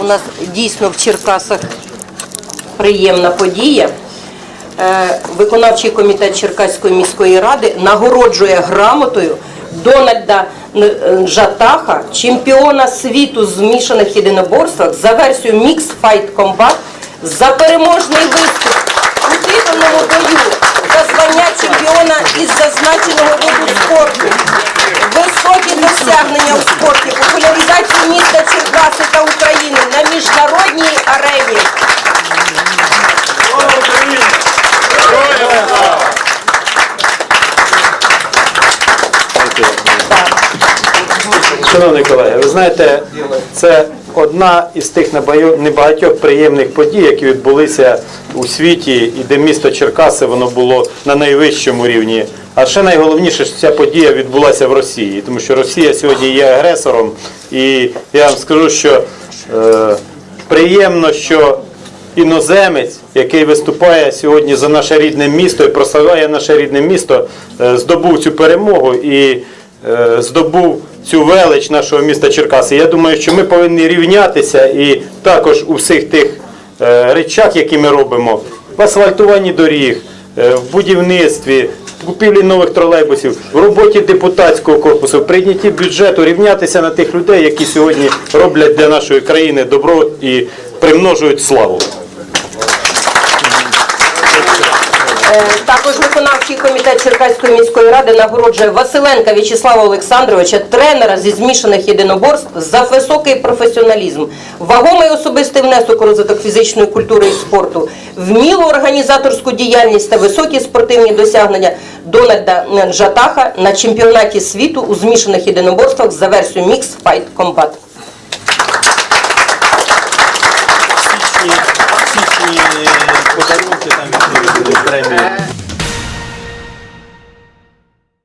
У нас дійсно в Черкасах приємна подія. Е, Виконавчий комітет Черкаської міської ради нагороджує грамотою Дональда е, Жатаха, чемпіона світу з змішаних єдиноборствах за версією Mix Fight Combat за переможний виступ у титульному бою за звання чемпіона із зазначеного виду спорту. Високі досягнення у спорті, популяризацію міста Черкаси та України на міжнародній арені. Шановні колеги, ви знаєте, це одна із тих небагатьох приємних подій, які відбулися у світі, і де місто Черкаси воно було на найвищому рівні. А ще найголовніше, що ця подія відбулася в Росії, тому що Росія сьогодні є агресором. І я вам скажу, що е, приємно, що іноземець, який виступає сьогодні за наше рідне місто і прославляє наше рідне місто, е, здобув цю перемогу і здобув цю велич нашого міста Черкаси. Я думаю, що ми повинні рівнятися і також у всіх тих е, речах, які ми робимо, в асфальтуванні доріг, е, в будівництві, купівлі нових тролейбусів, в роботі депутатського корпусу, в прийнятті бюджету, рівнятися на тих людей, які сьогодні роблять для нашої країни добро і примножують славу. Е, Також виконавчий комітет Черкаської міської ради нагороджує Василенка В'ячеслава Олександровича, тренера зі змішаних єдиноборств за високий професіоналізм, вагомий особистий внесок у розвиток фізичної культури і спорту, вмілу організаторську діяльність та високі спортивні досягнення Дональда Жатаха на чемпіонаті світу у змішаних єдиноборствах за версією Combat. січні, січні подарунки там prêmio.